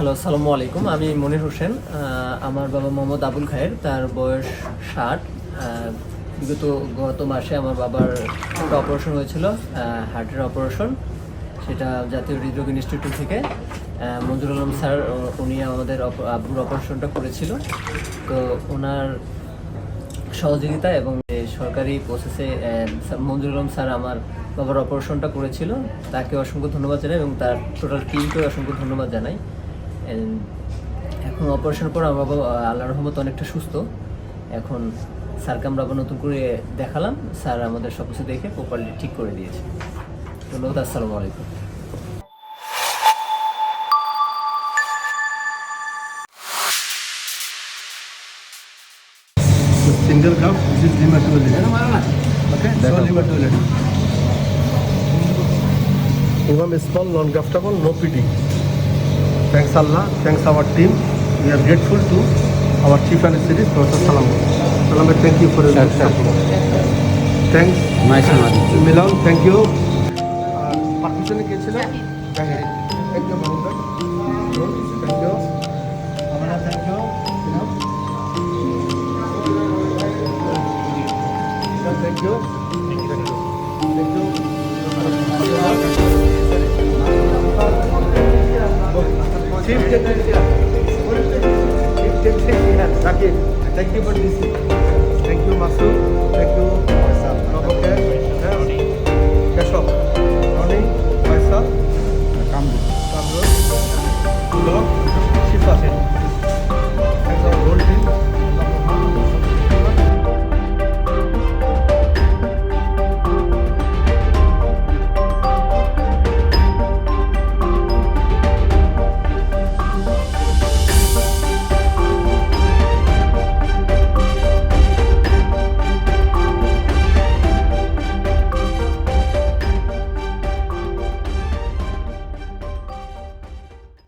Hello আসসালামু আলাইকুম আমি মনির হোসেন আমার বাবা মোহাম্মদ আবুল খায়ের, তার বয়স ষাট। বিগত গত মাসে আমার বাবার একটা অপারেশন হয়েছিল হার্টের অপারেশন সেটা জাতীয় হৃদরোগ ইনস্টিটিউট থেকে। মঞ্জুর আলম স্যার উনি আমাদের আব্বুর অপারেশনটা করেছিল। তো ওনার সহযোগিতা এবং সরকারি প্রসেসে মঞ্জুর আলম স্যার আমার বাবার অপারেশনটা করেছিল। তাকে অসংখ্য ধন্যবাদ জানাই এবং তার টোটাল টিমকে অসংখ্য ধন্যবাদ জানাই। এখন অপারেশনের পর আমার বাবা আহ, আল্লাহর রহমত অনেকটা সুস্থ এখন স্যারকে আমরা আবার নতুন করে দেখালাম স্যার আমাদের সব কিছু দেখে প্রপারলি ঠিক করে দিয়েছে ধন্যবাদ আসসালামু আলাইকুম single cup, this is hematology. Okay, so hematology. Is small, non-graftable, no PD. Thanks Allah thanks our team you are grateful to our chief and series professor Salam সালামের thank you for thank Milan thank you পাকিস্তানে গিয়েছিলাম Thank you. Okay, thank you for this. Thank you, Masu. Thank you, Faisal. Okay, Keshav. Ronnie, Faisal. Kamru. Kamru. Dog.